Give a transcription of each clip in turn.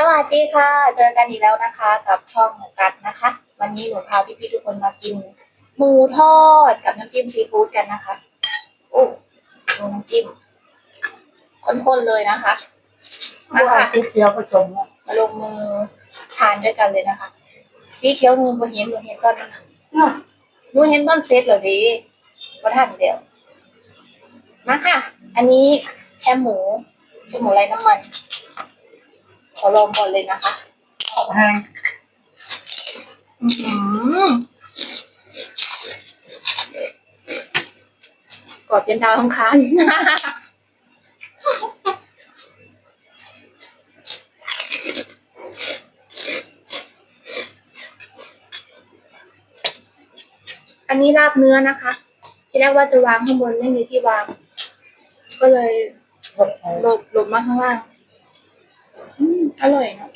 สวัสดีค่ะ เจอกันอีกแล้วนะคะ กับช่องหมูกัดนะคะ วันนี้หนูพาพี่ๆทุกคนมากิน หมูทอดกับน้ำจิ้มซีฟู้ดกันนะคะ โอ้ดูน้ำจิ้มข้นๆเลยนะคะมาเอาค่ะสีเขียวผสมเนี่ยมาลงมือทานด้วยกันเลยนะคะ สีเขียวหนูบ่เห็นหนูเห็นตอนนั้นน่ะอืมหนูเห็นตอนเซตเหรอดีก็ทันเดียวมาค่ะ อันนี้แค่หมูแค่หมูไร้น้ำมัน ขอลองก่อนเลยนะคะออกแห้งอื้อหือกรอบเป็นดาวทั้งคันอันนี้ลาบเนื้อนะคะ ที่แรกว่าจะวางข้างบนไม่มีที่วาง ก็เลยออกแห้งหลบหลบมาข้างล่าง อืมอร่อยเนอะ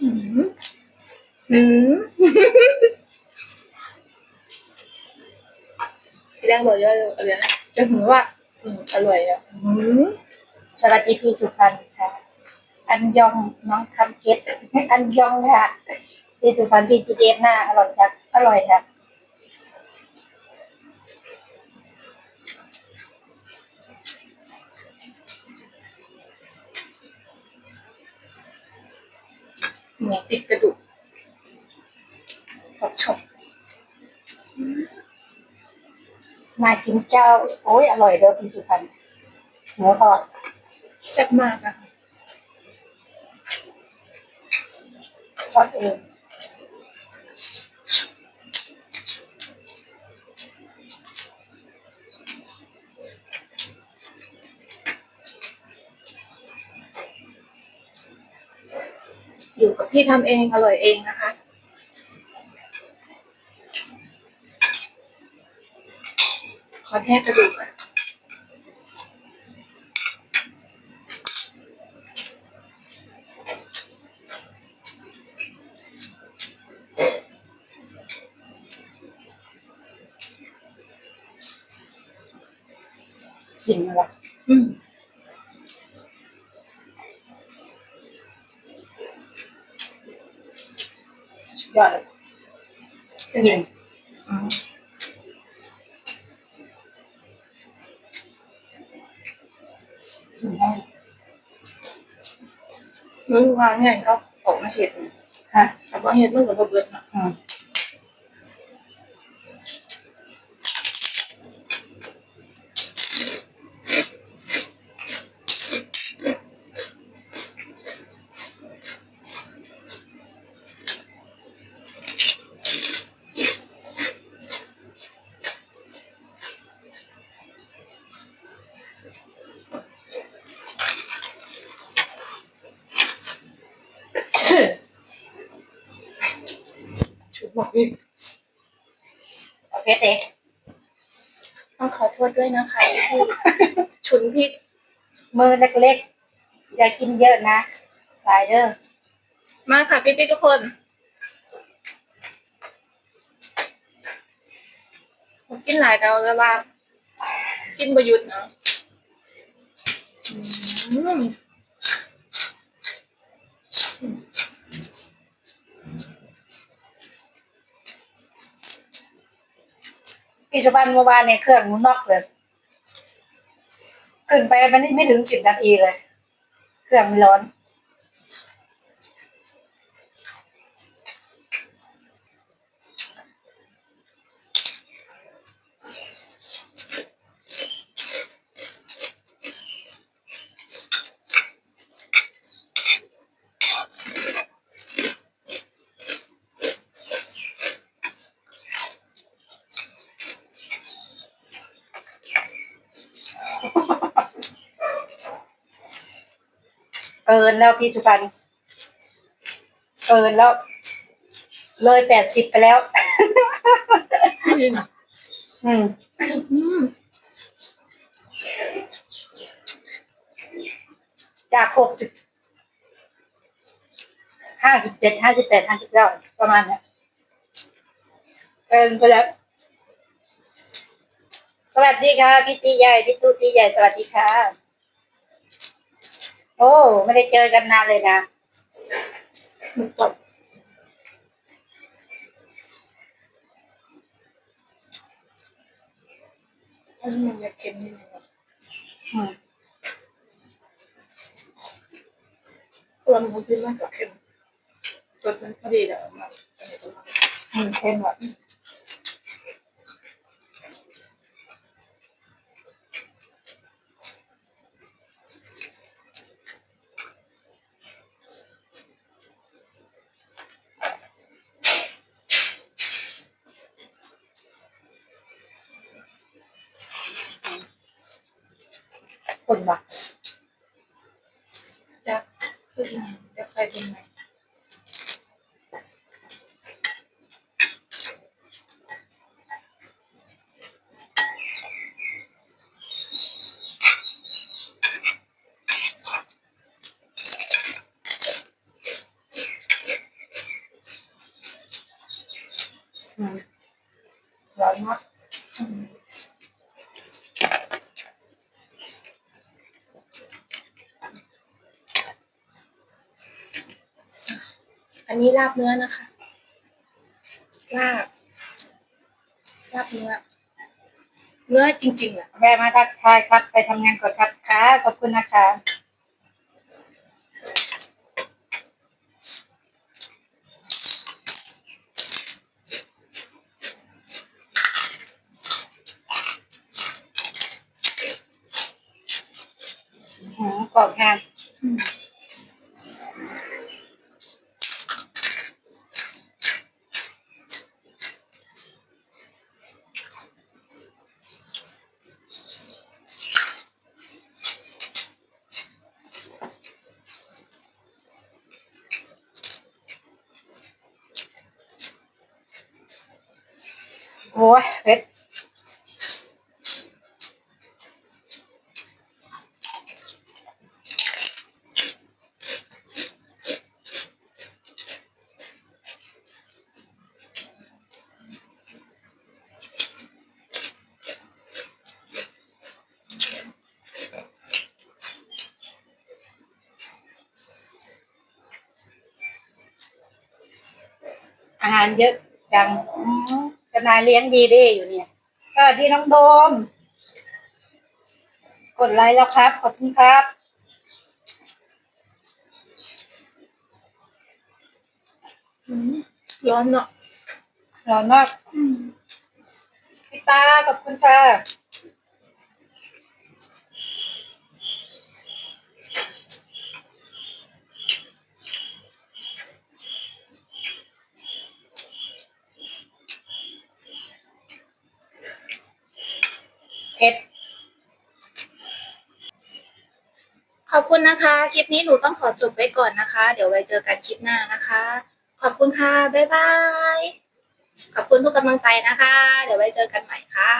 อืมอืม ที่แรกบอกว่าอะไรนะจะถึงว่า อืมอร่อยอะอืมสวัสดีพี่สุพรรณค่ะ อันยองน้องคำเพชรอันยองค่ะพี่สุพรรณพี่จีเดฟหน้าอร่อยจัดอร่อยค่ะหมูติดกระดูกชอบชอบ มากินเจ้า โอ้ยอร่อยเด้อพี่สุพรรณหมูทอดแซ่บมากอะค่ะทอดเองอยู่กับพี่ทำเองอร่อยเองนะคะ ข อแท้กระดูกอะกินอะไรอืมยอดเลยกินอื มื้อวานเนี่ยเขาออกมาเห็ดค่ะแต่ว่าเห็ดมันกับเบิดนะ อืมดบอกอีกเอเพชรเองต้องขอโทษด้วยนะคะที่ชุนพี่มือเล็กๆ อย่ากินเยอะนะสายเด้อมาค่ะพี่พี่ๆทุกคนกินหลายดาแล้วว่า กินประยุทธ์เนาะ พี่ชาวบ้านเมื่อวานในยเครื่องหนูนอกเลยขึ้นไปมันนี่ไม่ถึงสิบนาทีเลย เครื่องมันร้อน กินแล้วพี่สุพรรณเกินแล้ว เลยแปดสิบไปแล้วนี่นะอืมอืม จากหกสิบห้าสิบเจ็ดห้าสิบแปดห้าสิบเก้าประมาณเนี้ยเกินไปแล้ว สวัสดีค่ะ พี่ตีใหญ่ พี่ตูตีใหญ่ สวัสดีค่ะโอ้ไม่ได้เจอกันนานเลยนะหมึกกอันนี้มันจะเค็มนิดนึงอะอืมตัวหมูที่มันก็เค็มรสมันพอดีแล้วมาอันนี้ตัวมันอืมเค็มอะ คนบักจะขึ้นมาจะใครเป็นไหมอืมร้อนมาก อันนี้ลาบเนื้อนะคะ ลาบ ลาบเนื้อ เนื้อจริงๆอะแม่มาทักทายครับ ไปทำงานก่อนครับค่ะขอบคุณนะคะอ๋อกรอบแห้งอืม โอ้ยเผ็ดอาหารเยอะจังอืมเจะนายเลี้ยงดีดีอยู่เนี่ยสวัสดีน้องโดม กดไลค์แล้วครับ ขอบคุณครับอืมร้อนเนาะร้อนมากอืมพี่ตาขอบคุณค่ะ เผ็ดขอบคุณนะคะ คลิปนี้หนูต้องขอจบไว้ก่อนนะคะ เดี๋ยวไว้เจอกันคลิปหน้านะคะ ขอบคุณค่ะ บ๊ายบาย ขอบคุณทุกกำลังใจนะคะ เดี๋ยวไว้เจอกันใหม่ค่ะ